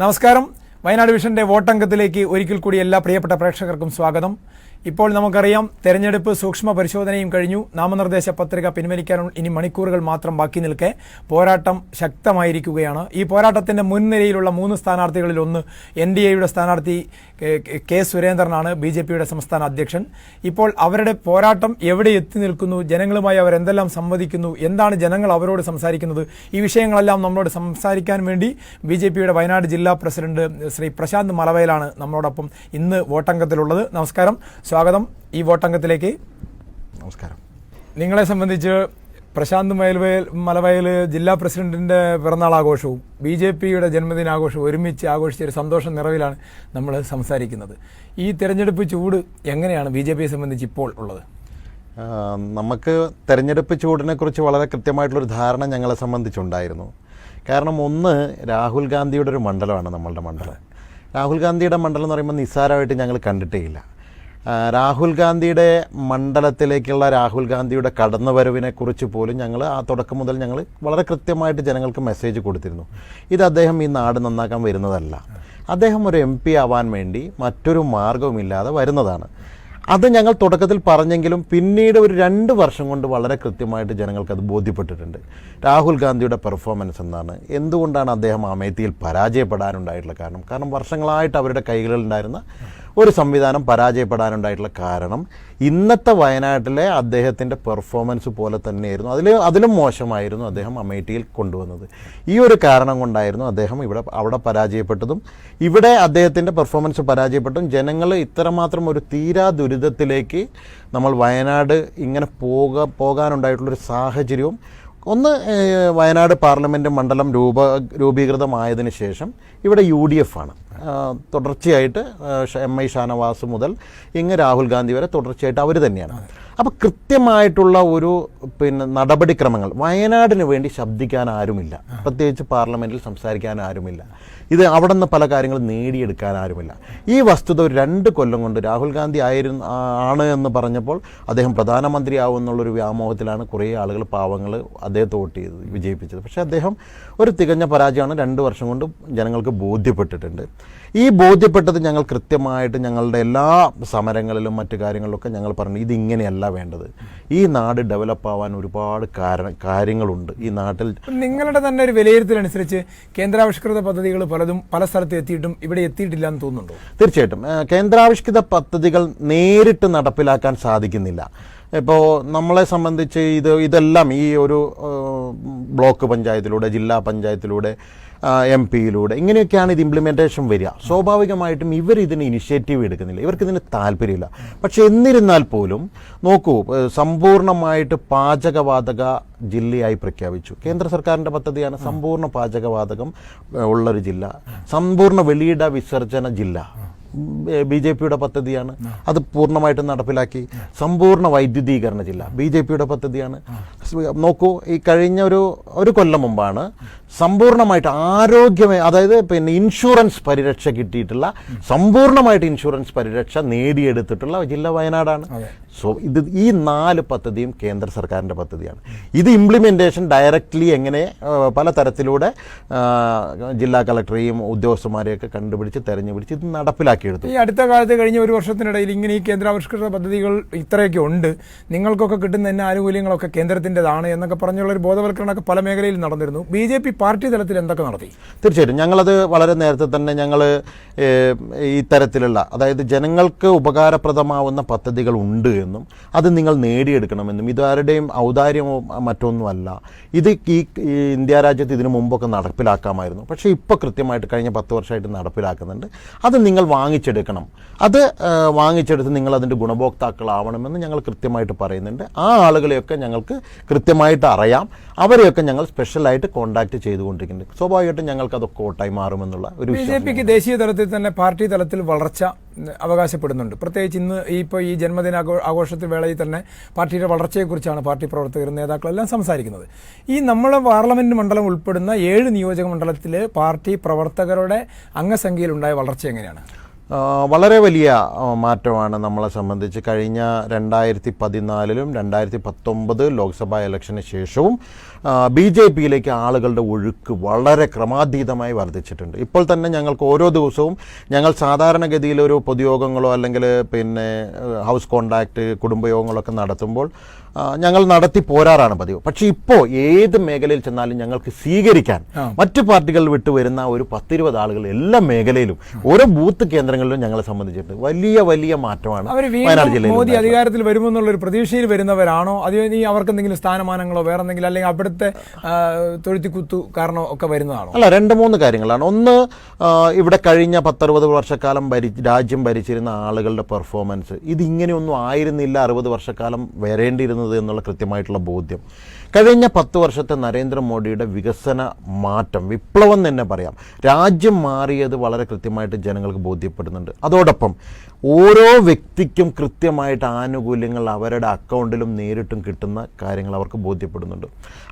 നമസ്കാരം. വയനാട് വിഷന്റെ വോട്ടംഗത്തിലേക്ക് ഒരിക്കൽ കൂടി എല്ലാ പ്രിയപ്പെട്ട പ്രേക്ഷകർക്കും സ്വാഗതം. ഇപ്പോൾ നമുക്കറിയാം തെരഞ്ഞെടുപ്പ് സൂക്ഷ്മ പരിശോധനയും കഴിഞ്ഞു. നാമനിർദ്ദേശ പത്രിക പിൻവലിക്കാൻ ഇനി മണിക്കൂറുകൾ മാത്രം ബാക്കി നിൽക്കെ. പോരാട്ടം ശക്തമായിരിക്കുകയാണ്. ഈ പോരാട്ടത്തിന്റെ മുൻനിരയിലുള്ള മൂന്ന് സ്ഥാനാർത്ഥികളിൽ ഒന്ന് എൻ ഡി എയുടെ സ്ഥാനാർത്ഥി കെ- സുരേന്ദ്രനാണ് ബി ജെ പിയുടെ സംസ്ഥാന അധ്യക്ഷൻ. ഇപ്പോൾ അവരുടെ പോരാട്ടം എവിടെ എത്തി നിൽക്കുന്നു? ജനങ്ങളുമായി അവർ എന്തെല്ലാം സംവദിക്കുന്നു? എന്താണ് ജനങ്ങൾ അവരോട് സംസാരിക്കുന്നത്? ഈ വിഷയങ്ങളെല്ലാം നമ്മളോട് സംസാരിക്കാൻ വേണ്ടി ബി ജെ പിയുടെ വയനാട് ജില്ലാ പ്രസിഡന്റ് ശ്രീ പ്രശാന്ത് മലവയലാണ് നമ്മളോടൊപ്പം ഇന്ന് വോട്ടംഗത്തിലുള്ളത്. നമസ്കാരം. സ്വാഗതം. ഈ വോട്ടംഗത്തിലേക്ക് നമസ്കാരം. നിങ്ങളെ സംബന്ധിച്ച് പ്രശാന്ത് മയൽവയൽ മലവയൽ ജില്ലാ പ്രസിഡന്റിന്റെ പിറന്നാൾ ആഘോഷവും ബി ജെ പിയുടെ ജന്മദിനാഘോഷവും ഒരുമിച്ച് ആഘോഷിച്ച ഒരു സന്തോഷം നിറവിലാണ് നമ്മൾ സംസാരിക്കുന്നത്. ഈ തെരഞ്ഞെടുപ്പ് ചൂട് എങ്ങനെയാണ് ബി ജെ പിയെ സംബന്ധിച്ച് ഇപ്പോൾ ഉള്ളത്? നമുക്ക് തെരഞ്ഞെടുപ്പ് ചൂടിനെക്കുറിച്ച് വളരെ കൃത്യമായിട്ടുള്ളൊരു ധാരണ ഞങ്ങളെ സംബന്ധിച്ചുണ്ടായിരുന്നു. കാരണം ഒന്ന് രാഹുൽ ഗാന്ധിയുടെ ഒരു മണ്ഡലമാണ് നമ്മളുടെ മണ്ഡലം. രാഹുൽ ഗാന്ധിയുടെ മണ്ഡലം എന്ന് പറയുമ്പോൾ നിസ്സാരമായിട്ട് ഞങ്ങൾ കണ്ടിട്ടേ ഇല്ല. ആ, രാഹുൽ ഗാന്ധിയുടെ മണ്ഡലത്തിലേക്കുള്ള രാഹുൽ ഗാന്ധിയുടെ കടന്നുവരവിനെ കുറിച്ച് പോലും ഞങ്ങൾ ആ തുടക്കം മുതൽ ഞങ്ങൾ വളരെ കൃത്യമായിട്ട് ജനങ്ങൾക്ക് മെസ്സേജ് കൊടുത്തിരുന്നു. ഇത് അദ്ദേഹം ഈ നാട് നന്നാക്കാൻ വരുന്നതല്ല. അദ്ദേഹം ഒരു എം പി ആവാൻ വേണ്ടി മറ്റൊരു മാർഗവുമില്ലാതെ വരുന്നതാണ്. അത് ഞങ്ങൾ തുടക്കത്തിൽ പറഞ്ഞെങ്കിലും പിന്നീട് ഒരു രണ്ട് വർഷം കൊണ്ട് വളരെ കൃത്യമായിട്ട് ജനങ്ങൾക്ക് അത് ബോധ്യപ്പെട്ടിട്ടുണ്ട്. രാഹുൽ ഗാന്ധിയുടെ പെർഫോമൻസ് എന്നാണ്. എന്തുകൊണ്ടാണ് അദ്ദേഹം അമേത്തിയിൽ പരാജയപ്പെടാനുണ്ടായിട്ടുള്ള കാരണം? കാരണം വർഷങ്ങളായിട്ട് അവരുടെ കൈകളിലുണ്ടായിരുന്ന ഒരു സംവിധാനം പരാജയപ്പെടാനുണ്ടായിട്ടുള്ള കാരണം ഇന്നത്തെ വയനാട്ടിലെ അദ്ദേഹത്തിന്റെ പെർഫോമൻസ് പോലെ തന്നെയായിരുന്നു. അതിൽ അതിലും മോശമായിരുന്നു അദ്ദേഹം അമേഠിയിൽ കൊണ്ടുവന്നത്. ഈ ഒരു കാരണം കൊണ്ടായിരുന്നു അദ്ദേഹം ഇവിടെ അവിടെ പരാജയപ്പെട്ടതും ഇവിടെ അദ്ദേഹത്തിന്റെ പെർഫോമൻസ് പരാജയപ്പെട്ടും ജനങ്ങൾ ഇത്രമാത്രം ഒരു തീരാ ദുരിതത്തിലേക്ക് നമ്മൾ വയനാട് ഇങ്ങനെ പോക പോകാനുണ്ടായിട്ടുള്ളൊരു സാഹചര്യവും ഒന്ന് വയനാട് പാർലമെന്റ് മണ്ഡലം രൂപ രൂപീകൃതമായതിനു ശേഷം ഇവിടെ യു ഡി എഫ് ആണ് തുടർച്ചയായിട്ട് എം ഐ ഷാനവാസ് മുതൽ ഇങ്ങ് രാഹുൽ ഗാന്ധി വരെ തുടർച്ചയായിട്ട് അവർ തന്നെയാണ്. അപ്പോൾ കൃത്യമായിട്ടുള്ള ഒരു പിന്നെ നടപടിക്രമങ്ങൾ. വയനാടിന് വേണ്ടി ശബ്ദിക്കാൻ ആരുമില്ല. പ്രത്യേകിച്ച് പാർലമെന്റിൽ സംസാരിക്കാൻ ആരുമില്ല. ഇത് അവിടെ നിന്ന് പല കാര്യങ്ങളും നേടിയെടുക്കാൻ ആരുമില്ല. ഈ വസ്തുത ഒരു രണ്ട് കൊല്ലം കൊണ്ട് രാഹുൽ ഗാന്ധി ആയിരുന്നു ആണ് എന്ന് പറഞ്ഞപ്പോൾ അദ്ദേഹം പ്രധാനമന്ത്രിയാവും എന്നുള്ളൊരു വ്യാമോഹത്തിലാണ് കുറേ ആളുകൾ പാവങ്ങൾ അദ്ദേഹത്തെ വോട്ട് ചെയ്ത് വിജയിപ്പിച്ചത്. പക്ഷേ അദ്ദേഹം ഒരു തികഞ്ഞ പരാജയമാണ് രണ്ട് വർഷം കൊണ്ട് ജനങ്ങൾക്ക് ബോധ്യപ്പെട്ടിട്ടുണ്ട്. ഈ ബോധ്യപ്പെട്ടത് ഞങ്ങൾ കൃത്യമായിട്ട് ഞങ്ങളുടെ എല്ലാ സമരങ്ങളിലും മറ്റു കാര്യങ്ങളിലൊക്കെ ഞങ്ങൾ പറഞ്ഞു ഇതിങ്ങനെയല്ല വേണ്ടത്. ഈ നാട് ഡെവലപ്പ് ആവാൻ ഒരുപാട് കാരണ കാര്യങ്ങളുണ്ട്. ഈ നാട്ടിൽ നിങ്ങളുടെ തന്നെ ഒരു വിലയിരുത്തലനുസരിച്ച് കേന്ദ്രാവിഷ്കൃത പദ്ധതികൾ പലതും പല സ്ഥലത്ത് എത്തിയിട്ടും ഇവിടെ എത്തിയിട്ടില്ല എന്ന് തോന്നുന്നുണ്ടോ? തീർച്ചയായിട്ടും. കേന്ദ്രാവിഷ്കൃത പദ്ധതികൾ നേരിട്ട് നടപ്പിലാക്കാൻ സാധിക്കുന്നില്ല. ഇപ്പോൾ നമ്മളെ സംബന്ധിച്ച് ഇത് ഇതെല്ലാം ഈ ഒരു ബ്ലോക്ക് പഞ്ചായത്തിലൂടെ ജില്ലാ പഞ്ചായത്തിലൂടെ എം പിയിലൂടെ ഇങ്ങനെയൊക്കെയാണ് ഇത് ഇംപ്ലിമെന്റേഷൻ വരിക. സ്വാഭാവികമായിട്ടും ഇവർ ഇതിന് ഇനിഷ്യേറ്റീവ് എടുക്കുന്നില്ല. ഇവർക്ക് ഇതിന് താല്പര്യമില്ല. പക്ഷെ എന്നിരുന്നാൽ പോലും നോക്കൂ സമ്പൂർണമായിട്ട് പാചകവാതക ജില്ലയായി പ്രഖ്യാപിച്ചു. കേന്ദ്ര സർക്കാരിന്റെ പദ്ധതിയാണ് സമ്പൂർണ പാചകവാതകം ഉള്ളൊരു ജില്ല. സമ്പൂർണ വെളിയിട വിസർജന ജില്ല. ബി ജെ പിയുടെ പദ്ധതിയാണ്. അത് പൂർണമായിട്ടും നടപ്പിലാക്കി. സമ്പൂർണ വൈദ്യുതീകരണ ജില്ല ബി ജെ പിയുടെ പദ്ധതിയാണ്. നോക്കൂ ഈ കഴിഞ്ഞ ഒരു ഒരു കൊല്ലം മുമ്പാണ് സമ്പൂർണമായിട്ട് ആരോഗ്യമേ അതായത് പിന്നെ ഇൻഷുറൻസ് പരിരക്ഷ കിട്ടിയിട്ടുള്ള സമ്പൂർണമായിട്ട് ഇൻഷുറൻസ് പരിരക്ഷ നേടിയെടുത്തിട്ടുള്ള ജില്ല വയനാടാണ്. സോ ഇത് ഈ നാല് പദ്ധതിയും കേന്ദ്ര സർക്കാരിന്റെ പദ്ധതിയാണ്. ഇത് ഇംപ്ലിമെന്റേഷൻ ഡയറക്റ്റ്ലി എങ്ങനെ പല തരത്തിലൂടെ ജില്ലാ കളക്ടറെയും ഉദ്യോഗസ്ഥന്മാരെയൊക്കെ കണ്ടുപിടിച്ച് തെരഞ്ഞുപിടിച്ച് ഇത് നടപ്പിലാക്കിയെടുത്തു. ഈ അടുത്ത കാലത്ത് കഴിഞ്ഞ ഒരു വർഷത്തിനിടയിൽ ഇങ്ങനെ ഈ കേന്ദ്രാവിഷ്കൃത പദ്ധതികൾ ഇത്രയൊക്കെ ഉണ്ട്. നിങ്ങൾക്കൊക്കെ കിട്ടുന്ന എന്നെ ആനുകൂല്യങ്ങളൊക്കെ കേന്ദ്രത്തിന്റെതാണ് എന്നൊക്കെ പറഞ്ഞുള്ള ഒരു ബോധവൽക്കരണമൊക്കെ പല മേഖലയിൽ നടന്നിരുന്നു. ബി ജെ പി പാർട്ടി തലത്തിൽ എന്തൊക്കെ നടത്തി? തീർച്ചയായിട്ടും. ഞങ്ങളത് വളരെ നേരത്തെ തന്നെ ഞങ്ങൾ ഇത്തരത്തിലുള്ള അതായത് ജനങ്ങൾക്ക് ഉപകാരപ്രദമാവുന്ന പദ്ധതികൾ ഉണ്ട് എന്നും അത് നിങ്ങൾ നേടിയെടുക്കണമെന്നും. ഇതാരുടെയും ഔദാര്യമോ മറ്റൊന്നുമല്ല. ഇത് ഈ ഇന്ത്യ രാജ്യത്ത് ഇതിനു മുമ്പൊക്കെ നടപ്പിലാക്കാമായിരുന്നു. പക്ഷേ ഇപ്പോൾ കൃത്യമായിട്ട് കഴിഞ്ഞ പത്ത് വർഷമായിട്ട് നടപ്പിലാക്കുന്നുണ്ട്. അത് നിങ്ങൾ വാങ്ങിച്ചെടുക്കണം. അത് വാങ്ങിച്ചെടുത്ത് നിങ്ങൾ അതിന്റെ ഗുണഭോക്താക്കളാവണമെന്ന് ഞങ്ങൾ കൃത്യമായിട്ട് പറയുന്നുണ്ട്. ആ ആളുകളെയൊക്കെ ഞങ്ങൾക്ക് കൃത്യമായിട്ട് അറിയാം. അവരെയൊക്കെ ഞങ്ങൾ സ്പെഷ്യലായിട്ട് കോൺടാക്ട് ചെയ്തുകൊണ്ടിരിക്കുന്നുണ്ട്. സ്വാഭാവികമായിട്ടും ഞങ്ങൾക്ക് അതൊക്കെ ഓട്ടായി മാറുമെന്നുള്ള ഒരു ബി ജെ പിക്ക് ദേശീയ തലത്തിൽ തന്നെ പാർട്ടി തലത്തിൽ വളർച്ച അവകാശപ്പെടുന്നുണ്ട്. പ്രത്യേകിച്ച് ഇന്ന് ഇപ്പോൾ ഈ ജന്മദിന ആഘോ- ആഘോഷത്തിൽ വേളയിൽ തന്നെ പാർട്ടിയുടെ വളർച്ചയെക്കുറിച്ചാണ് പാർട്ടി പ്രവർത്തകരും നേതാക്കളെല്ലാം സംസാരിക്കുന്നത്. ഈ നമ്മളെ പാർലമെന്റ് മണ്ഡലം ഉൾപ്പെടുന്ന ഏഴ് നിയോജക മണ്ഡലത്തിൽ പാർട്ടി പ്രവർത്തകരുടെ അംഗസംഖ്യയിലുണ്ടായ വളർച്ച എങ്ങനെയാണ്? വളരെ വലിയ മാറ്റമാണ് നമ്മളെ സംബന്ധിച്ച്. കഴിഞ്ഞ രണ്ടായിരത്തി പതിനാലിലും രണ്ടായിരത്തി പത്തൊമ്പത് ലോക്സഭാ ഇലക്ഷന് ശേഷവും ബി ജെ പിയിലേക്ക് ആളുകളുടെ ഒഴുക്ക് വളരെ ക്രമാതീതമായി വർദ്ധിച്ചിട്ടുണ്ട്. ഇപ്പോൾ തന്നെ ഞങ്ങൾക്ക് ഓരോ ദിവസവും ഞങ്ങൾ സാധാരണഗതിയിൽ ഒരു പൊതുയോഗങ്ങളോ അല്ലെങ്കിൽ പിന്നെ ഹൗസ് കോണ്ടാക്ട് കുടുംബയോഗങ്ങളൊക്കെ നടത്തുമ്പോൾ ഞങ്ങൾ നടത്തി പോരാറാണ് പതിവ്. പക്ഷേ ഇപ്പോൾ ഏത് മേഖലയിൽ ചെന്നാലും ഞങ്ങൾക്ക് സ്വീകരിക്കാൻ മറ്റു പാർട്ടികൾ വിട്ടു വരുന്ന ഒരു പത്തിരുപത് ആളുകൾ എല്ലാ മേഖലയിലും ഓരോ ബൂത്ത് കേന്ദ്രങ്ങളിലും ഞങ്ങളെ സംബന്ധിച്ചിട്ട് വലിയ വലിയ മാറ്റമാണ് വയനാട് ജില്ലയിൽ മോദി അധികാരത്തിൽ വരുമെന്നുള്ള ഒരു പ്രതീക്ഷയിൽ വരുന്നവരാണോ? അതോ ഇനി അവർക്ക് എന്തെങ്കിലും സ്ഥാനമാനങ്ങളോ വേറെ എന്തെങ്കിലും അല്ലെങ്കിൽ അവിടുത്തെ ആ, തൊഴുത്തിക്കുത്തു കാരണം ഒക്കെ വരുന്നതാണോ? അല്ല രണ്ട് മൂന്ന് കാര്യങ്ങളാണ്. ഒന്ന് ഇവിടെ കഴിഞ്ഞ പത്തറുപത് വർഷക്കാലം ഭരി രാജ്യം ഭരിച്ചിരുന്ന ആളുകളുടെ പെർഫോമൻസ് ഇതിങ്ങനെയൊന്നും ആയിരുന്നില്ല അറുപത് വർഷക്കാലം വരേണ്ടിയിരുന്നത് എന്നുള്ള കൃത്യമായിട്ടുള്ള ബോധ്യം. കഴിഞ്ഞ പത്ത് വർഷത്തെ നരേന്ദ്രമോദിയുടെ വികസന മാറ്റം വിപ്ലവം തന്നെ പറയാം. രാജ്യം മാറിയത് വളരെ കൃത്യമായിട്ട് ജനങ്ങൾക്ക് ബോധ്യപ്പെടുന്നുണ്ട്. അതോടൊപ്പം ഓരോ വ്യക്തിക്കും കൃത്യമായിട്ട് ആനുകൂല്യങ്ങൾ അവരുടെ അക്കൗണ്ടിലും നേരിട്ടും കിട്ടുന്ന കാര്യങ്ങൾ അവർക്ക് ബോധ്യപ്പെടുന്നുണ്ട്.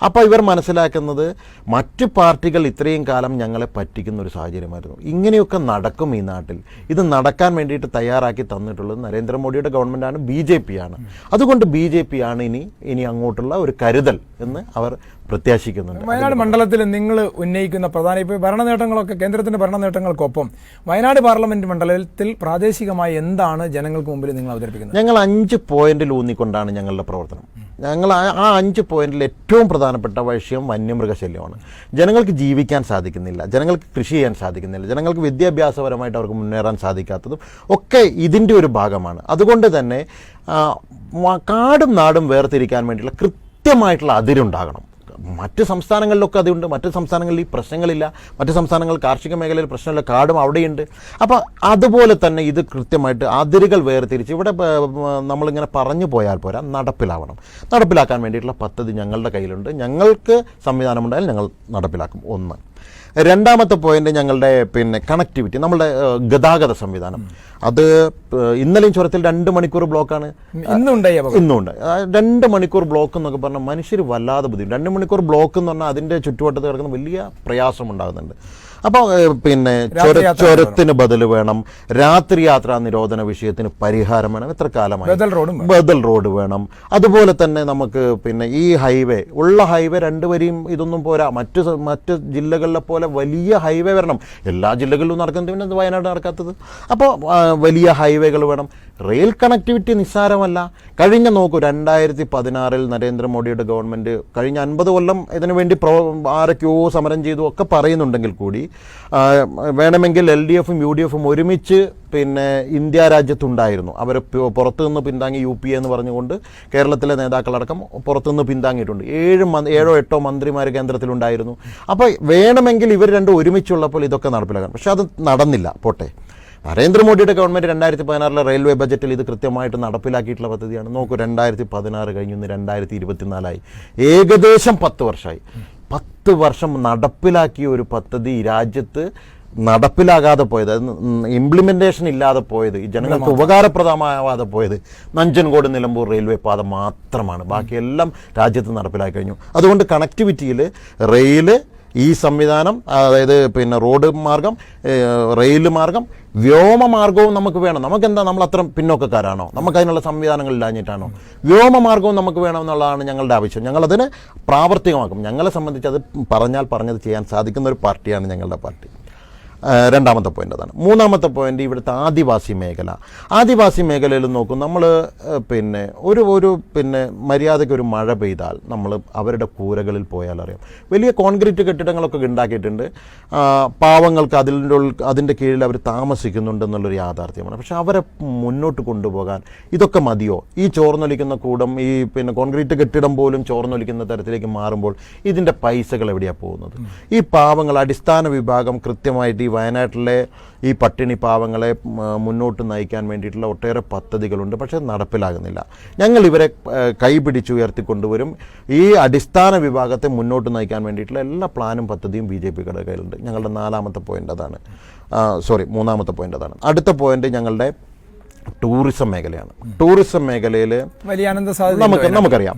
അപ്പോൾ ഇവർ മനസ്സിലാക്കുന്നത് മറ്റ് പാർട്ടികൾ ഇത്രയും കാലം ഞങ്ങളെ പറ്റിക്കുന്ന ഒരു സാഹചര്യമായിരുന്നു. ഇങ്ങനെയൊക്കെ നടക്കും ഈ നാട്ടിൽ. ഇത് നടക്കാൻ വേണ്ടിയിട്ട് തയ്യാറാക്കി തന്നിട്ടുള്ളത് നരേന്ദ്രമോദിയുടെ ഗവൺമെന്റാണ് ബി ജെ പി ആണ്. അതുകൊണ്ട് ബി ജെ പി ആണ് ഇനി ഇനി അങ്ങോട്ടുള്ള ഒരു കരുതൽ എന്ന് അവർ പ്രത്യാശിക്കുന്നുണ്ട്. വയനാട് മണ്ഡലത്തിൽ നിങ്ങൾ ഉന്നയിക്കുന്ന പ്രധാന ഇപ്പോൾ ഭരണ നേട്ടങ്ങളൊക്കെ കേന്ദ്രത്തിന്റെ ഭരണ നേട്ടങ്ങൾക്കൊപ്പം വയനാട് പാർലമെന്റ് മണ്ഡലത്തിൽ പ്രാദേശികമായി എന്താണ് ജനങ്ങൾക്ക് മുമ്പിൽ നിങ്ങൾ അവതരിപ്പിക്കുന്നത്? ഞങ്ങൾ അഞ്ച് പോയിന്റിൽ ഊന്നിക്കൊണ്ടാണ് ഞങ്ങളുടെ പ്രവർത്തനം. ഞങ്ങൾ ആ- അഞ്ച് പോയിന്റിൽ ഏറ്റവും പ്രധാനപ്പെട്ട വിഷയം വന്യമൃഗശല്യമാണ്. ജനങ്ങൾക്ക് ജീവിക്കാൻ സാധിക്കുന്നില്ല. ജനങ്ങൾക്ക് കൃഷി ചെയ്യാൻ സാധിക്കുന്നില്ല. ജനങ്ങൾക്ക് വിദ്യാഭ്യാസപരമായിട്ട് അവർക്ക് മുന്നേറാൻ സാധിക്കാത്തതും ഒക്കെ ഇതിന്റെ ഒരു ഭാഗമാണ്. അതുകൊണ്ട് തന്നെ കാടും നാടും വേർതിരിക്കാൻ വേണ്ടിയുള്ള കൃത്യമായിട്ടുള്ള അതിരുണ്ടാകണം. മറ്റ് സംസ്ഥാനങ്ങളിലൊക്കെ അതുണ്ട്. മറ്റ് സംസ്ഥാനങ്ങളിൽ ഈ പ്രശ്നങ്ങളില്ല. മറ്റ് സംസ്ഥാനങ്ങൾ കാർഷിക മേഖലയിൽ പ്രശ്നമില്ല കാടും അവിടെയുണ്ട്. അപ്പോൾ അതുപോലെ തന്നെ ഇത് കൃത്യമായിട്ട് അതിരുകൾ വേർതിരിച്ച് ഇവിടെ നമ്മളിങ്ങനെ പറഞ്ഞു പോയാൽ പോരാ നടപ്പിലാവണം. നടപ്പിലാക്കാൻ വേണ്ടിയിട്ടുള്ള പദ്ധതി ഞങ്ങളുടെ കയ്യിലുണ്ട്. ഞങ്ങൾക്ക് സംവിധാനമുണ്ടായാൽ ഞങ്ങൾ നടപ്പിലാക്കും. ഒന്ന്. രണ്ടാമത്തെ പോയിന്റ് ഞങ്ങളുടെ പിന്നെ കണക്ടിവിറ്റി നമ്മളുടെ ഗതാഗത സംവിധാനം. അത് ഇന്നലെയും ചുരത്തിൽ രണ്ട് മണിക്കൂർ ബ്ലോക്കാണ് ഇന്നുണ്ടായി ഇന്നുണ്ട് രണ്ട് മണിക്കൂർ ബ്ലോക്ക് എന്നൊക്കെ പറഞ്ഞാൽ മനുഷ്യർ വല്ലാതെ ബുദ്ധിമുട്ട്. രണ്ട് മണിക്കൂർ ബ്ലോക്ക് എന്ന് പറഞ്ഞാൽ അതിന്റെ ചുറ്റുവട്ടത്ത് കിടക്കുന്ന വലിയ പ്രയാസം ഉണ്ടാകുന്നുണ്ട്. അപ്പോൾ പിന്നെ ചുരത്തിന് ബദൽ വേണം. രാത്രി യാത്രാ നിരോധന വിഷയത്തിന് പരിഹാരം വേണം. എത്ര കാലമായി? ബദൽ റോഡ് വേണം. ബദൽ റോഡ് വേണം. അതുപോലെ തന്നെ നമുക്ക് പിന്നെ ഈ ഹൈവേ ഉള്ള ഹൈവേ രണ്ടുപേരെയും വരിയും ഇതൊന്നും പോരാ. മറ്റു മറ്റ് ജില്ലകളിലെ പോലെ വലിയ ഹൈവേ വരണം. എല്ലാ ജില്ലകളിലും നടക്കുന്നത് പിന്നെ വയനാട് നടക്കാത്തത്? അപ്പോൾ വലിയ ഹൈവേകൾ വേണം. റെയിൽ കണക്ടിവിറ്റി നിസ്സാരമല്ല. കഴിഞ്ഞ നോക്കൂ രണ്ടായിരത്തി പതിനാറിൽ നരേന്ദ്രമോദിയുടെ ഗവൺമെന്റ് കഴിഞ്ഞ അൻപത് കൊല്ലം ഇതിനു വേണ്ടി പ്രോ ആരൊക്കെയോ സമരം ചെയ്തു ഒക്കെ പറയുന്നുണ്ടെങ്കിൽ കൂടി വേണമെങ്കിൽ എൽ ഡി എഫും യു ഡി എഫും ഒരുമിച്ച് പിന്നെ ഇന്ത്യ രാജ്യത്തുണ്ടായിരുന്നു. അവർ പുറത്തുനിന്ന് പിന്താങ്ങി യു പി എന്ന് പറഞ്ഞുകൊണ്ട് കേരളത്തിലെ നേതാക്കളടക്കം പുറത്തുനിന്ന് പിന്താങ്ങിയിട്ടുണ്ട്. ഏഴ് ഏഴോ എട്ടോ മന്ത്രിമാർ കേന്ദ്രത്തിലുണ്ടായിരുന്നു. അപ്പോൾ വേണമെങ്കിൽ ഇവർ രണ്ടും ഒരുമിച്ചുള്ളപ്പോൾ ഇതൊക്കെ നടപ്പിലാക്കണം. പക്ഷെ അത് നടന്നില്ല. പോട്ടെ. നരേന്ദ്രമോദിയുടെ ഗവൺമെന്റ് രണ്ടായിരത്തി പതിനാറിലെ റെയിൽവേ ബജറ്റിൽ ഇത് കൃത്യമായിട്ട് നടപ്പിലാക്കിയിട്ടുള്ള പദ്ധതിയാണ്. നോക്കൂ രണ്ടായിരത്തി പതിനാറ് കഴിഞ്ഞു രണ്ടായിരത്തി ഇരുപത്തിനാലായി ഏകദേശം പത്ത് വർഷമായി പത്ത് വർഷം നടപ്പിലാക്കിയ ഒരു പദ്ധതി രാജ്യത്ത് നടപ്പിലാകാതെ പോയത്. ഇംപ്ലിമെന്റേഷൻ ഇല്ലാതെ പോയത്. ജനങ്ങൾക്ക് ഉപകാരപ്രദമാവാതെ പോയത് നഞ്ചൻകോട് നിലമ്പൂർ റെയിൽവേ പാത മാത്രമാണ്. ബാക്കിയെല്ലാം രാജ്യത്ത് നടപ്പിലാക്കി കഴിഞ്ഞു. അതുകൊണ്ട് കണക്ടിവിറ്റിയിൽ റെയിൽ ഈ സംവിധാനം അതായത് പിന്നെ റോഡ് മാർഗം റെയിൽ മാർഗം വ്യോമ മാർഗവും നമുക്ക് വേണം. നമുക്കെന്താ നമ്മൾ അത്ര പിന്നോക്കക്കാരാണോ? നമുക്ക് അതിനുള്ള സംവിധാനങ്ങൾ ഇല്ലാഞ്ഞിട്ടാണോ? വ്യോമമാർഗവും നമുക്ക് വേണം എന്നുള്ളതാണ് ഞങ്ങളുടെ ആവശ്യം. ഞങ്ങളതിന് പ്രാവർത്തികമാക്കും. ഞങ്ങളെ സംബന്ധിച്ച് അത് പറഞ്ഞാൽ പറഞ്ഞത് ചെയ്യാൻ സാധിക്കുന്ന ഒരു പാർട്ടിയാണ് ഞങ്ങളുടെ പാർട്ടി. രണ്ടാമത്തെ പോയിന്റ് അതാണ്. മൂന്നാമത്തെ പോയിന്റ് ഇവിടുത്തെ ആദിവാസി മേഖല. ആദിവാസി മേഖലയിൽ നോക്കും നമ്മൾ പിന്നെ ഒരു ഒരു പിന്നെ മര്യാദയ്ക്ക് ഒരു മഴ പെയ്താൽ നമ്മൾ അവരുടെ കൂരകളിൽ പോയാൽ അറിയാം. വലിയ കോൺക്രീറ്റ് കെട്ടിടങ്ങളൊക്കെ ഉണ്ടാക്കിയിട്ടുണ്ട്. പാവങ്ങൾക്ക് അതിന്റെ അതിന്റെ കീഴിൽ അവർ താമസിക്കുന്നുണ്ടെന്നുള്ളൊരു യാഥാർത്ഥ്യമാണ്. പക്ഷേ അവരെ മുന്നോട്ട് കൊണ്ടുപോകാൻ ഇതൊക്കെ മതിയോ? ഈ ചോർന്നൊലിക്കുന്ന കൂടം ഈ പിന്നെ കോൺക്രീറ്റ് കെട്ടിടം പോലും ചോർന്നൊലിക്കുന്ന തരത്തിലേക്ക് മാറുമ്പോൾ ഇതിന്റെ പൈസകൾ എവിടെയാണ് പോകുന്നത്? ഈ പാവങ്ങൾ അടിസ്ഥാന വിഭാഗം കൃത്യമായിട്ട് ഈ വയനാട്ടിലെ ഈ പട്ടിണി പാവങ്ങളെ മുന്നോട്ട് നയിക്കാൻ വേണ്ടിയിട്ടുള്ള ഒട്ടേറെ പദ്ധതികളുണ്ട്. പക്ഷേ നടപ്പിലാകുന്നില്ല. ഞങ്ങൾ ഇവരെ കൈപിടിച്ച് ഉയർത്തിക്കൊണ്ടുവരും ഈ അടിസ്ഥാന വിഭാഗത്തെ മുന്നോട്ട് നയിക്കാൻ വേണ്ടിയിട്ടുള്ള എല്ലാ പ്ലാനും പദ്ധതിയും ബി ജെ പിയുടെ കയ്യിലുണ്ട്. ഞങ്ങളുടെ നാലാമത്തെ പോയിന്റ് അതാണ്. സോറി മൂന്നാമത്തെ പോയിന്റ് അതാണ്. അടുത്ത പോയിന്റ് ഞങ്ങളുടെ ടൂറിസം മേഖലയാണ്. ടൂറിസം മേഖലയിൽ വലിയ സാധ്യത നമുക്ക് നമുക്കറിയാം.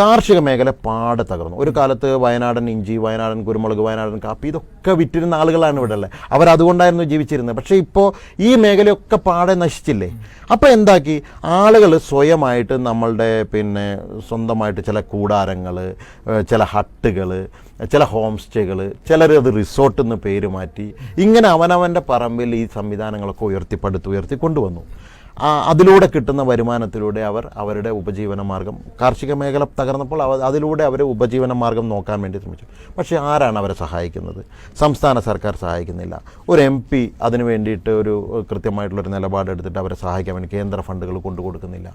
കാർഷിക മേഖല പാടെ തകർന്നു. ഒരു കാലത്ത് വയനാടൻ ഇഞ്ചി വയനാടൻ കുരുമുളക് വയനാടൻ കാപ്പി ഇതൊക്കെ വിറ്റിരുന്ന ആളുകളാണ് ഇവിടെ ഉള്ളത് അവരതുകൊണ്ടായിരുന്നു ജീവിച്ചിരുന്നത്. പക്ഷേ ഇപ്പോൾ ഈ മേഖലയൊക്കെ പാടെ നശിച്ചില്ലേ? അപ്പോൾ എന്താക്കി? ആളുകൾ സ്വയമായിട്ട് നമ്മളുടെ പിന്നെ സ്വന്തമായിട്ട് ചില കൂടാരങ്ങൾ ചില ഹട്ടുകൾ ചില ഹോം സ്റ്റേകൾ ചിലർ അത് റിസോർട്ട് എന്ന് പേര് മാറ്റി ഇങ്ങനെ അവനവന്റെ പറമ്പിൽ ഈ സംവിധാനങ്ങളൊക്കെ ഉയർത്തിപ്പടുത്ത് ഉയർത്തി കൊണ്ടുവന്നു അതിലൂടെ കിട്ടുന്ന വരുമാനത്തിലൂടെ അവർ അവരുടെ ഉപജീവന മാർഗം കാർഷിക മേഖല തകർന്നപ്പോൾ അവ അതിലൂടെ അവരെ ഉപജീവന മാർഗം നോക്കാൻ വേണ്ടി ശ്രമിച്ചു. പക്ഷേ ആരാണ് അവരെ സഹായിക്കുന്നത്? സംസ്ഥാന സർക്കാർ സഹായിക്കുന്നില്ല. ഒരു എം പി അതിന് വേണ്ടിയിട്ട് ഒരു കൃത്യമായിട്ടുള്ളൊരു നിലപാടെടുത്തിട്ട് അവരെ സഹായിക്കാൻ വേണ്ടി കേന്ദ്ര ഫണ്ടുകൾ കൊണ്ടു കൊടുക്കുന്നില്ല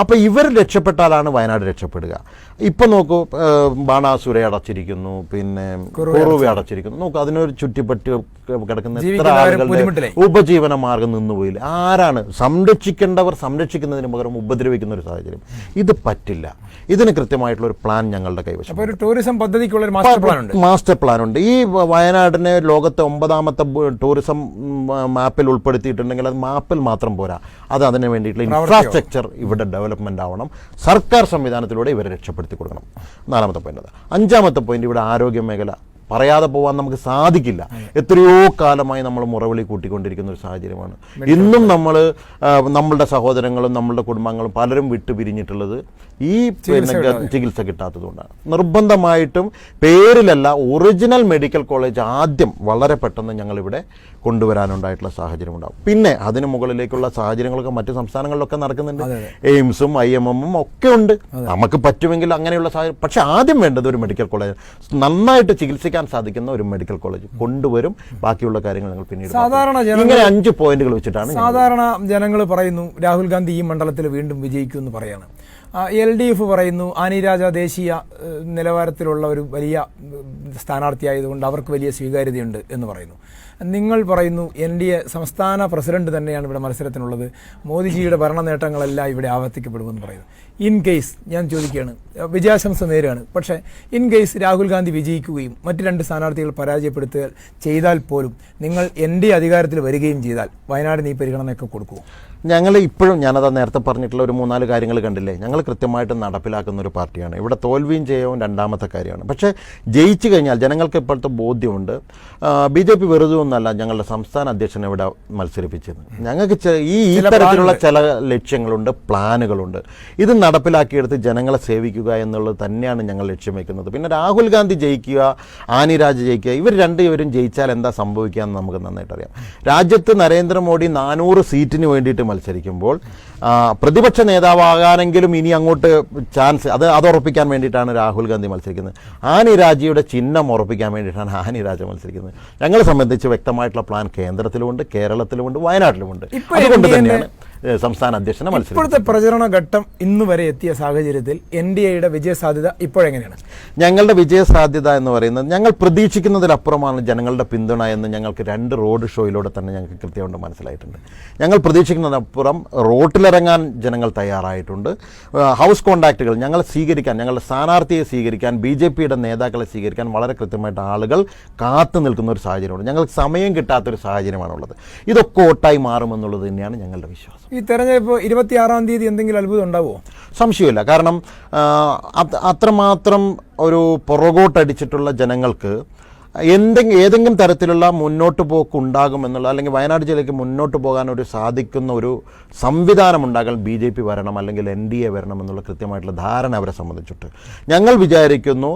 അപ്പോൾ ഇവർ രക്ഷപ്പെട്ടാലാണ് വയനാട് രക്ഷപ്പെടുക. ഇപ്പം നോക്കൂ ബാണാസുര അടച്ചിരിക്കുന്നു പിന്നെ കുറുവ അടച്ചിരിക്കുന്നു. നോക്കൂ അതിനൊരു ചുറ്റിപ്പറ്റി കിടക്കുന്ന എത്ര ആളുകളുടെ. ഉപജീവന മാർഗം നിന്നുപോയില്ല ആരാണ്? സംരക്ഷിക്കേണ്ടവർ സംരക്ഷിക്കുന്നതിന് പകരം ഉപദ്രവിക്കുന്ന ഒരു സാഹചര്യം. ഇത് പറ്റില്ല. ഇതിന് കൃത്യമായിട്ടുള്ള ഒരു പ്ലാൻ ഞങ്ങളുടെ കൈവശം ഒരു ടൂറിസം പദ്ധതിക്കുള്ള മാസ്റ്റർ പ്ലാൻ ഉണ്ട്. ഈ വയനാടിനെ ലോകത്തെ ഒമ്പതാമത്തെ ടൂറിസം മാപ്പിൽ ഉൾപ്പെടുത്തിയിട്ടുണ്ടെങ്കിൽ അത് മാപ്പിൽ മാത്രം പോരാ. അത് അതിന് വേണ്ടിയിട്ടുള്ള ഇൻഫ്രാസ്ട്രക്ചർ ഇവിടെ ഡെവലപ്മെന്റ് ആവണം. സർക്കാർ സംവിധാനത്തിലൂടെ ഇവരെ രക്ഷപ്പെടുത്തി കൊടുക്കണം നാലാമത്തെ പോയിന്റ് അഞ്ചാമത്തെ പോയിന്റ് ഇവിടെ ആരോഗ്യ മേഖല. പറയാതെ പോവാൻ നമുക്ക് സാധിക്കില്ല. എത്രയോ കാലമായി നമ്മൾ മുറവിളി കൂട്ടിക്കൊണ്ടിരിക്കുന്ന ഒരു സാഹചര്യമാണ്. ഇന്നും നമ്മൾ നമ്മളുടെ സഹോദരങ്ങളും നമ്മളുടെ കുടുംബങ്ങളും പലരും വിട്ടു പിരിഞ്ഞിട്ടുള്ളത് ഈ ചികിത്സ കിട്ടാത്തതുകൊണ്ടാണ്. നിർബന്ധമായിട്ടും പേരിലല്ല ഒറിജിനൽ മെഡിക്കൽ കോളേജ് ആദ്യം വളരെ പെട്ടെന്ന് ഞങ്ങളിവിടെ കൊണ്ടുവരാനുണ്ടായിട്ടുള്ള സാഹചര്യം ഉണ്ടാകും പിന്നെ അതിന് മുകളിലേക്കുള്ള സാഹചര്യങ്ങളൊക്കെ മറ്റു സംസ്ഥാനങ്ങളിലൊക്കെ നടക്കുന്നുണ്ട്. എയിംസും ഐ എം എമ്മും ഒക്കെ ഉണ്ട്. നമുക്ക് പറ്റുമെങ്കിൽ അങ്ങനെയുള്ള സാഹചര്യം പക്ഷെ ആദ്യം വേണ്ടത് ഒരു മെഡിക്കൽ കോളേജ്. നന്നായിട്ട് ചികിത്സിക്കാൻ സാധിക്കുന്ന ഒരു മെഡിക്കൽ കോളേജ് കൊണ്ടുവരും. ബാക്കിയുള്ള കാര്യങ്ങൾ ഞങ്ങൾ പിന്നീട് സാധാരണ ജനങ്ങൾ- ഇങ്ങനെ അഞ്ച് പോയിന്റുകൾ വെച്ചിട്ടാണ് സാധാരണ ജനങ്ങൾ പറയുന്നു രാഹുൽ ഗാന്ധി ഈ മണ്ഡലത്തിൽ വീണ്ടും വിജയിക്കും എന്ന് പറയാണ്. എൽ ഡി എഫ് പറയുന്നു ആനി രാജ ദേശീയ നിലവാരത്തിലുള്ള ഒരു വലിയ സ്ഥാനാർത്ഥിയായതുകൊണ്ട് അവർക്ക് വലിയ സ്വീകാര്യതയുണ്ട് എന്ന് പറയുന്നു. നിങ്ങൾ പറയുന്നു എൻ ഡി എ സംസ്ഥാന പ്രസിഡന്റ് തന്നെയാണ് ഇവിടെ മത്സരത്തിനുള്ളത്. മോദിജിയുടെ ഭരണ നേട്ടങ്ങളെല്ലാം ഇവിടെ ആവർത്തിക്കപ്പെടുമെന്ന് പറയുന്നു. ഇൻ കേസ് ഞാൻ ചോദിക്കുകയാണ്. വിജയാശംസ നേരാണ്. പക്ഷേ ഇൻ കേസ് രാഹുൽ ഗാന്ധി വിജയിക്കുകയും മറ്റ് രണ്ട് സ്ഥാനാർത്ഥികൾ പരാജയപ്പെടുത്തുക ചെയ്താൽ പോലും നിങ്ങൾ എന്റെ അധികാരത്തിൽ വരികയും ചെയ്താൽ വയനാടിന് ഈ പരിഗണനയൊക്കെ കൊടുക്കുമോ ഞങ്ങൾ ഇപ്പോഴും ഞാനത് നേരത്തെ പറഞ്ഞിട്ടുള്ള ഒരു മൂന്നാൽ കാര്യങ്ങൾ കണ്ടില്ലേ? ഞങ്ങൾ കൃത്യമായിട്ട് നടപ്പിലാക്കുന്ന ഒരു പാർട്ടിയാണ്. ഇവിടെ തോൽവിയും ജയവും രണ്ടാമത്തെ കാര്യമാണ്. പക്ഷേ ജയിച്ചു കഴിഞ്ഞാൽ ജനങ്ങൾക്ക് ഇപ്പോഴത്തെ ബോധ്യമുണ്ട്. ബി ജെ പി വെറുതെ ഒന്നല്ല ഞങ്ങളുടെ സംസ്ഥാന അധ്യക്ഷൻ ഇവിടെ മത്സരിപ്പിച്ചത് ഞങ്ങൾക്ക് ഈ ഈ തരത്തിലുള്ള ചില ലക്ഷ്യങ്ങളുണ്ട് പ്ലാനുകളുണ്ട്. ഇത് നടപ്പിലാക്കിയെടുത്ത് ജനങ്ങളെ സേവിക്കുക എന്നുള്ളത് തന്നെയാണ് ഞങ്ങൾ ലക്ഷ്യം വെക്കുന്നത്. പിന്നെ രാഹുൽ ഗാന്ധി ജയിക്കുക ആനിരാജ് ജയിക്കുക ഇവർ രണ്ടുപേരും ജയിച്ചാൽ എന്താ സംഭവിക്കുക എന്ന് നമുക്ക് നന്നായിട്ട് അറിയാം. രാജ്യത്ത് നരേന്ദ്രമോദി നാനൂറ് സീറ്റിന് വേണ്ടിയിട്ട് മത്സരിക്കുമ്പോൾ പ്രതിപക്ഷ നേതാവാകാനെങ്കിലും ഇനി അങ്ങോട്ട് ചാൻസ് അത് അത് ഉറപ്പിക്കാൻ വേണ്ടിയിട്ടാണ് രാഹുൽ ഗാന്ധി മത്സരിക്കുന്നത്. ആനിരാജിയുടെ ചിഹ്നം ഉറപ്പിക്കാൻ വേണ്ടിയിട്ടാണ് ആനിരാജ മത്സരിക്കുന്നത്. ഞങ്ങളെ സംബന്ധിച്ച് വ്യക്തമായിട്ടുള്ള പ്ലാൻ കേന്ദ്രത്തിലുമുണ്ട് കേരളത്തിലുമുണ്ട് വയനാട്ടിലുമുണ്ട്. അതുകൊണ്ട് തന്നെയാണ് സംസ്ഥാന അധ്യക്ഷനെ മത്സരം ഇപ്പോഴത്തെ പ്രചരണ ഘട്ടം ഇന്ന് വരെ എത്തിയ സാഹചര്യത്തിൽ എൻ ഡി എയുടെ വിജയ സാധ്യത ഇപ്പോഴെങ്ങനെയാണ്? ഞങ്ങളുടെ വിജയ സാധ്യത എന്ന് പറയുന്നത് ഞങ്ങൾ പ്രതീക്ഷിക്കുന്നതിലപ്പുറമാണ് ജനങ്ങളുടെ പിന്തുണ എന്ന് ഞങ്ങൾക്ക് രണ്ട് റോഡ് ഷോയിലൂടെ തന്നെ ഞങ്ങൾക്ക് കൃത്യമായിട്ട് മനസ്സിലായിട്ടുണ്ട്. ഞങ്ങൾ പ്രതീക്ഷിക്കുന്നതിനപ്പുറം റോട്ടിലിറങ്ങാൻ ജനങ്ങൾ തയ്യാറായിട്ടുണ്ട്. ഹൗസ് കോണ്ടാക്റ്റുകൾ ഞങ്ങൾ സ്വീകരിക്കാൻ ഞങ്ങളുടെ സ്ഥാനാർത്ഥിയെ സ്വീകരിക്കാൻ ബി ജെ പിയുടെ നേതാക്കളെ സ്വീകരിക്കാൻ വളരെ കൃത്യമായിട്ട് ആളുകൾ കാത്തു നിൽക്കുന്ന ഒരു സാഹചര്യമാണ്. ഞങ്ങൾക്ക് സമയം കിട്ടാത്തൊരു സാഹചര്യമാണുള്ളത്. ഇതൊക്കെ ഓട്ടായി മാറുമെന്നുള്ളത് തന്നെയാണ് ഞങ്ങളുടെ വിശ്വാസം. ഈ തെരഞ്ഞെടുപ്പ് ഇരുപത്തിയാറാം തീയതി എന്തെങ്കിലും അത്ഭുതം ഉണ്ടാവുമോ സംശയമില്ല. കാരണം അത്രമാത്രം ഒരു പുറകോട്ടടിച്ചിട്ടുള്ള ജനങ്ങൾക്ക് എന്തെങ്കിലും ഏതെങ്കിലും തരത്തിലുള്ള മുന്നോട്ട് പോക്ക് ഉണ്ടാകുമെന്നുള്ള അല്ലെങ്കിൽ വയനാട് ജില്ലയ്ക്ക് മുന്നോട്ട് പോകാൻ ഒരു സാധിക്കുന്ന ഒരു സംവിധാനം ഉണ്ടാകാൻ ബി ജെ പി വരണം അല്ലെങ്കിൽ എൻ ഡി എ വരണം എന്നുള്ള കൃത്യമായിട്ടുള്ള ധാരണ അവരെ സംബന്ധിച്ചിട്ട്. ഞങ്ങൾ വിചാരിക്കുന്നു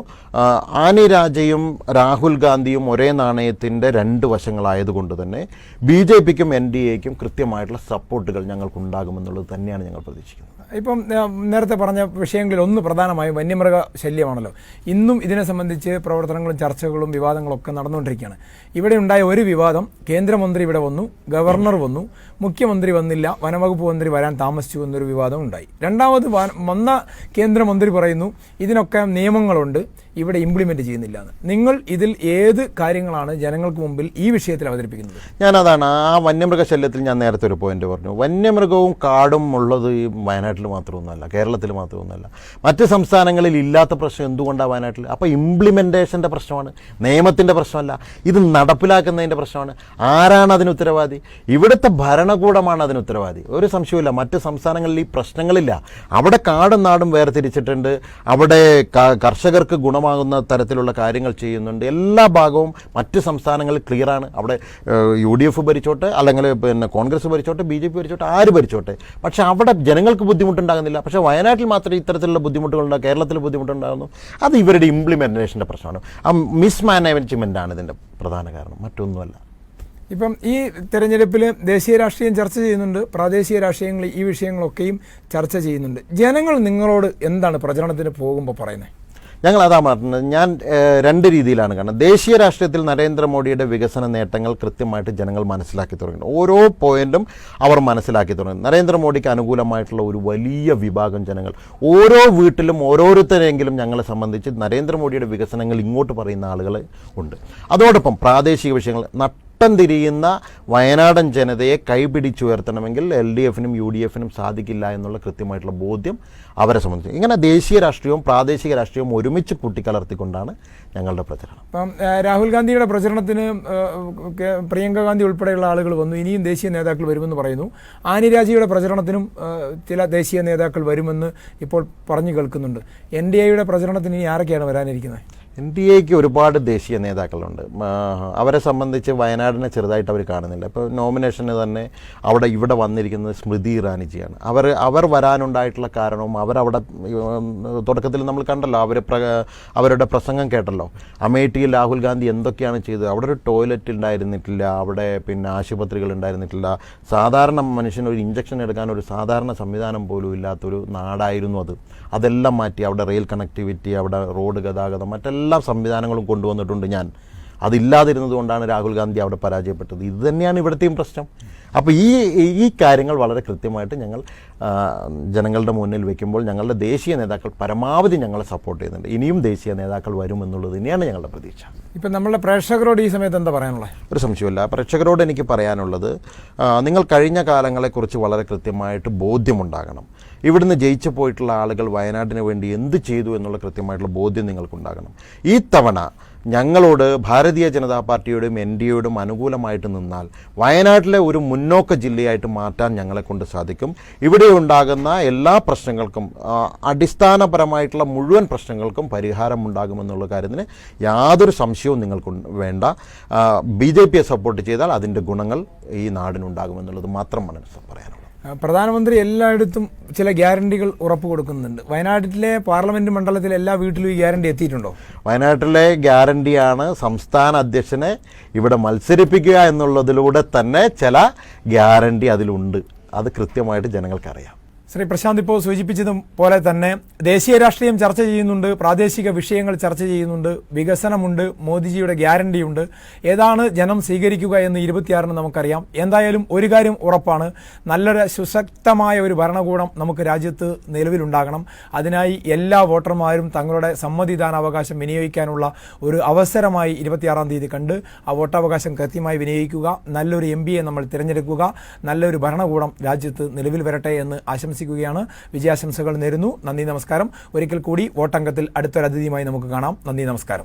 ആനി രാജയും രാഹുൽ ഗാന്ധിയും ഒരേ നാണയത്തിന്റെ രണ്ട് വശങ്ങളായതുകൊണ്ട് തന്നെ ബി ജെ പിക്കും എൻ ഡി എക്കും കൃത്യമായിട്ടുള്ള സപ്പോർട്ടുകൾ ഞങ്ങൾക്കുണ്ടാകുമെന്നുള്ളത് തന്നെയാണ് ഞങ്ങൾ പ്രതീക്ഷിക്കുന്നത്. ഇപ്പം നേരത്തെ പറഞ്ഞ വിഷയങ്ങളിൽ ഒന്ന് പ്രധാനമായും വന്യമൃഗ ശല്യമാണല്ലോ. ഇന്നും ഇതിനെ സംബന്ധിച്ച് പ്രവർത്തനങ്ങളും ചർച്ചകളും വിവാദങ്ങളും ഒക്കെ നടന്നുകൊണ്ടിരിക്കുകയാണ്. ഇവിടെ ഉണ്ടായ ഒരു വിവാദം കേന്ദ്രമന്ത്രി ഇവിടെ വന്നു ഗവർണർ വന്നു മുഖ്യമന്ത്രി വന്നില്ല വനവകുപ്പ് മന്ത്രി വരാൻ താമസിച്ചു എന്നൊരു വിവാദം ഉണ്ടായി. രണ്ടാമത് വന്ന കേന്ദ്രമന്ത്രി പറയുന്നു ഇതിനൊക്കെ നിയമങ്ങളുണ്ട് ഇവിടെ ഇംപ്ലിമെന്റ് ചെയ്യുന്നില്ല നിങ്ങൾ ഇതിൽ ഏത് കാര്യങ്ങളാണ് ജനങ്ങൾക്ക് മുമ്പിൽ ഈ വിഷയത്തിൽ അവതരിപ്പിക്കുന്നത്? ഞാൻ അതാണ് ആ വന്യമൃഗ ശല്യത്തിൽ ഞാൻ നേരത്തെ ഒരു പോയിന്റ് പറഞ്ഞു. വന്യമൃഗവും കാടും ഉള്ളത് ഈ വയനാട്ടിൽ മാത്രമൊന്നുമല്ല കേരളത്തിൽ മാത്രമൊന്നുമല്ല. മറ്റ് സംസ്ഥാനങ്ങളിൽ ഇല്ലാത്ത പ്രശ്നം എന്തുകൊണ്ടാണ് വയനാട്ടിൽ? അപ്പോൾ ഇംപ്ലിമെന്റേഷന്റെ പ്രശ്നമാണ് നിയമത്തിന്റെ പ്രശ്നമല്ല. ഇത് നടപ്പിലാക്കുന്നതിന്റെ പ്രശ്നമാണ്. ആരാണ് അതിന് ഉത്തരവാദി? ഇവിടുത്തെ ഭരണകൂടമാണ് അതിന് ഉത്തരവാദി. ഒരു സംശയമില്ല മറ്റ് സംസ്ഥാനങ്ങളിൽ ഈ പ്രശ്നങ്ങളില്ല. അവിടെ കാടും നാടും വേർതിരിച്ചിട്ടുണ്ട്. അവിടെ കർഷകർക്ക് കർഷകർക്ക് ഗുണമാകുന്ന തരത്തിലുള്ള കാര്യങ്ങൾ ചെയ്യുന്നുണ്ട്. എല്ലാ ഭാഗവും മറ്റ് സംസ്ഥാനങ്ങളിൽ ക്ലിയറാണ്. അവിടെ യു ഡി എഫ് ഭരിച്ചോട്ടെ അല്ലെങ്കിൽ പിന്നെ കോൺഗ്രസ് ഭരിച്ചോട്ടെ ബി ജെ പി ഭരിച്ചോട്ടെ ആര് ഭരിച്ചോട്ടെ. പക്ഷേ അവിടെ ജനങ്ങൾക്ക് ബുദ്ധിമുട്ടുണ്ടാകുന്നില്ല. പക്ഷേ വയനാട്ടിൽ മാത്രമേ ഇത്തരത്തിലുള്ള ബുദ്ധിമുട്ടുകളുണ്ടാകും കേരളത്തിൽ ബുദ്ധിമുട്ടുണ്ടാകുന്നു. അത് ഇവരുടെ ഇംപ്ലിമെന്റേഷന്റെ പ്രശ്നമാണ്. ആ മിസ് മാനേജ്മെന്റാണ് ഇതിന്റെ പ്രധാന കാരണം. മറ്റൊന്നുമല്ല. ഇപ്പം ഈ തെരഞ്ഞെടുപ്പിൽ ദേശീയ രാഷ്ട്രീയം ചർച്ച ചെയ്യുന്നുണ്ട്. പ്രാദേശിക രാഷ്ട്രീയങ്ങൾ ഈ വിഷയങ്ങളൊക്കെയും ചർച്ച ചെയ്യുന്നുണ്ട്. ജനങ്ങൾ നിങ്ങളോട് എന്താണ് പ്രചരണത്തിന് പോകുമ്പോൾ പറയുന്നത് ഞങ്ങൾ അതാ പറഞ്ഞത് ഞാൻ രണ്ട് രീതിയിലാണ് കാണുന്നത്. ദേശീയ രാഷ്ട്രീയത്തിൽ നരേന്ദ്രമോദിയുടെ വികസന നേട്ടങ്ങൾ കൃത്യമായിട്ട് ജനങ്ങൾ മനസ്സിലാക്കി തുടങ്ങി ഓരോ പോയിന്റും അവർ മനസ്സിലാക്കി തുടങ്ങി നരേന്ദ്രമോദിക്ക് അനുകൂലമായിട്ടുള്ള ഒരു വലിയ വിഭാഗം ജനങ്ങൾ. ഓരോ വീട്ടിലും ഓരോരുത്തരെങ്കിലും ഞങ്ങളെ സംബന്ധിച്ച് നരേന്ദ്രമോദിയുടെ വികസനങ്ങൾ ഇങ്ങോട്ട് പറയുന്ന ആളുകൾ ഉണ്ട്. അതോടൊപ്പം പ്രാദേശിക വിഷയങ്ങൾ തിരിയുന്ന വയനാടൻ ജനതയെ കൈപിടിച്ചുയർത്തണമെങ്കിൽ എൽ ഡി എഫിനും യു ഡി എഫിനും സാധിക്കില്ല എന്നുള്ള കൃത്യമായിട്ടുള്ള ബോധ്യം അവരെ സംബന്ധിച്ച്. ഇങ്ങനെ ദേശീയ രാഷ്ട്രീയവും പ്രാദേശിക രാഷ്ട്രീയവും ഒരുമിച്ച് കൂട്ടിക്കലർത്തിക്കൊണ്ടാണ് ഞങ്ങളുടെ പ്രചരണം. അപ്പം രാഹുൽ ഗാന്ധിയുടെ പ്രചരണത്തിന് പ്രിയങ്ക ഗാന്ധി ഉൾപ്പെടെയുള്ള ആളുകൾ വന്നു. ഇനിയും ദേശീയ നേതാക്കൾ വരുമെന്ന് പറയുന്നു. ആനിരാജിയുടെ പ്രചരണത്തിനും ചില ദേശീയ നേതാക്കൾ വരുമെന്ന് ഇപ്പോൾ പറഞ്ഞു കേൾക്കുന്നുണ്ട്. എൻ ഡി എയുടെ പ്രചരണത്തിന് ഇനി ആരൊക്കെയാണ് വരാനിരിക്കുന്നത്? എൻ ഡി എക്ക് ഒരുപാട് ദേശീയ നേതാക്കളുണ്ട്. അവരെ സംബന്ധിച്ച് വയനാടിനെ ചെറുതായിട്ട് അവർ കാണുന്നില്ല. ഇപ്പോൾ നോമിനേഷന് തന്നെ അവിടെ ഇവിടെ വന്നിരിക്കുന്നത് സ്മൃതി ഇറാനിജിയാണ്. അവർ അവർ വരാനുണ്ടായിട്ടുള്ള കാരണവും അവരവിടെ തുടക്കത്തിൽ നമ്മൾ കണ്ടല്ലോ അവർ അവരുടെ പ്രസംഗം കേട്ടല്ലോ. അമേഠിയിൽ രാഹുൽ ഗാന്ധി എന്തൊക്കെയാണ് ചെയ്തത്? അവിടെ ഒരു ടോയ്ലറ്റ് ഉണ്ടായിരുന്നിട്ടില്ല അവിടെ പിന്നെ ആശുപത്രികൾ ഉണ്ടായിരുന്നിട്ടില്ല. സാധാരണ മനുഷ്യന് ഒരു ഇഞ്ചക്ഷൻ എടുക്കാൻ ഒരു സാധാരണ സംവിധാനം പോലും ഇല്ലാത്തൊരു നാടായിരുന്നു അത്. അതെല്ലാം മാറ്റി അവിടെ റെയിൽ കണക്ടിവിറ്റി അവിടെ റോഡ് ഗതാഗതം മറ്റെല്ലാ സംവിധാനങ്ങളും കൊണ്ടുവന്നിട്ടുണ്ട് ഞാൻ. അതില്ലാതിരുന്നത് കൊണ്ടാണ് രാഹുൽ ഗാന്ധി അവിടെ പരാജയപ്പെട്ടത്. ഇത് തന്നെയാണ് ഇവിടുത്തെയും പ്രശ്നം. അപ്പോൾ ഈ ഈ കാര്യങ്ങൾ വളരെ കൃത്യമായിട്ട് ഞങ്ങൾ ജനങ്ങളുടെ മുന്നിൽ വെക്കുമ്പോൾ ഞങ്ങളുടെ ദേശീയ നേതാക്കൾ പരമാവധി ഞങ്ങളെ സപ്പോർട്ട് ചെയ്യുന്നുണ്ട്. ഇനിയും ദേശീയ നേതാക്കൾ വരും വരുമെന്നുള്ളത് തന്നെയാണ് ഞങ്ങളുടെ പ്രതീക്ഷ. ഇപ്പം നമ്മളുടെ പ്രേക്ഷകരോട് ഈ സമയത്ത് എന്താ പറയാനുള്ളത് ഒരു സംശയമില്ല പ്രേക്ഷകരോട് എനിക്ക് പറയാനുള്ളത് നിങ്ങൾ കഴിഞ്ഞ കാലങ്ങളെക്കുറിച്ച് വളരെ കൃത്യമായിട്ട് ബോധ്യമുണ്ടാകണം. ഇവിടുന്ന് ജയിച്ചു പോയിട്ടുള്ള ആളുകൾ വയനാടിന് വേണ്ടി എന്ത് ചെയ്തു എന്നുള്ള കൃത്യമായിട്ടുള്ള ബോധ്യം നിങ്ങൾക്കുണ്ടാകണം. ഈ തവണ ഞങ്ങളോട് ഭാരതീയ ജനതാ പാർട്ടിയോടും എൻ ഡി എയോടും അനുകൂലമായിട്ട് നിന്നാൽ വയനാട്ടിലെ ഒരു മുന്നോക്ക ജില്ലയായിട്ട് മാറ്റാൻ ഞങ്ങളെക്കൊണ്ട് സാധിക്കും. ഇവിടെ ഉണ്ടാകുന്ന എല്ലാ പ്രശ്നങ്ങൾക്കും അടിസ്ഥാനപരമായിട്ടുള്ള മുഴുവൻ പ്രശ്നങ്ങൾക്കും പരിഹാരം ഉണ്ടാകുമെന്നുള്ള കാര്യത്തിന് യാതൊരു സംശയവും നിങ്ങൾക്ക് വേണ്ട. ബി ജെ പിയെ സപ്പോർട്ട് ചെയ്താൽ അതിന്റെ ഗുണങ്ങൾ ഈ നാടിനുണ്ടാകുമെന്നുള്ളത് മാത്രമാണ് പറയാനുള്ളത്. പ്രധാനമന്ത്രി എല്ലായിടത്തും ചില ഗ്യാരണ്ടികൾ ഉറപ്പ് കൊടുക്കുന്നുണ്ട്. വയനാട്ടിലെ പാർലമെന്റ് മണ്ഡലത്തിലെ എല്ലാ വീട്ടിലും ഈ ഗ്യാരണ്ടി എത്തിയിട്ടുണ്ടോ? വയനാട്ടിലെ ഗ്യാരണ്ടിയാണ് സംസ്ഥാന അധ്യക്ഷനെ ഇവിടെ മത്സരിപ്പിക്കുക എന്നുള്ളതിലൂടെ തന്നെ ചില ഗ്യാരണ്ടി അതിലുണ്ട്. അത് കൃത്യമായിട്ട് ജനങ്ങൾക്കറിയാം. ശ്രീ പ്രശാന്ത് ഇപ്പോൾ സൂചിപ്പിച്ചതും പോലെ തന്നെ ദേശീയ രാഷ്ട്രീയം ചർച്ച ചെയ്യുന്നുണ്ട് പ്രാദേശിക വിഷയങ്ങൾ ചർച്ച ചെയ്യുന്നുണ്ട് വികസനമുണ്ട് മോദിജിയുടെ ഗ്യാരണ്ടിയുണ്ട്. ഏതാണ് ജനം സ്വീകരിക്കുക എന്ന് ഇരുപത്തിയാറിന് നമുക്കറിയാം. എന്തായാലും ഒരു കാര്യം ഉറപ്പാണ് നല്ലൊരു സുശക്തമായ ഒരു ഭരണകൂടം നമുക്ക് രാജ്യത്ത് നിലവിലുണ്ടാകണം. അതിനായി എല്ലാ വോട്ടർമാരും തങ്ങളുടെ സമ്മതിദാനാവകാശം വിനിയോഗിക്കാനുള്ള ഒരു അവസരമായി ഇരുപത്തിയാറാം തീയതി കണ്ട് ആ വോട്ടവകാശം കൃത്യമായി വിനിയോഗിക്കുക. നല്ലൊരു എം നമ്മൾ തിരഞ്ഞെടുക്കുക. നല്ലൊരു ഭരണകൂടം രാജ്യത്ത് നിലവിൽ വരട്ടെ എന്ന് ആശംസിക്കുകയാണ് വിജയാശംസകൾ നേരുന്നു. നന്ദി നമസ്കാരം. ഒരിക്കൽ കൂടി വോട്ടംഗത്തിൽ അടുത്തൊരതിഥിയുമായി നമുക്ക് കാണാം. നന്ദി നമസ്കാരം.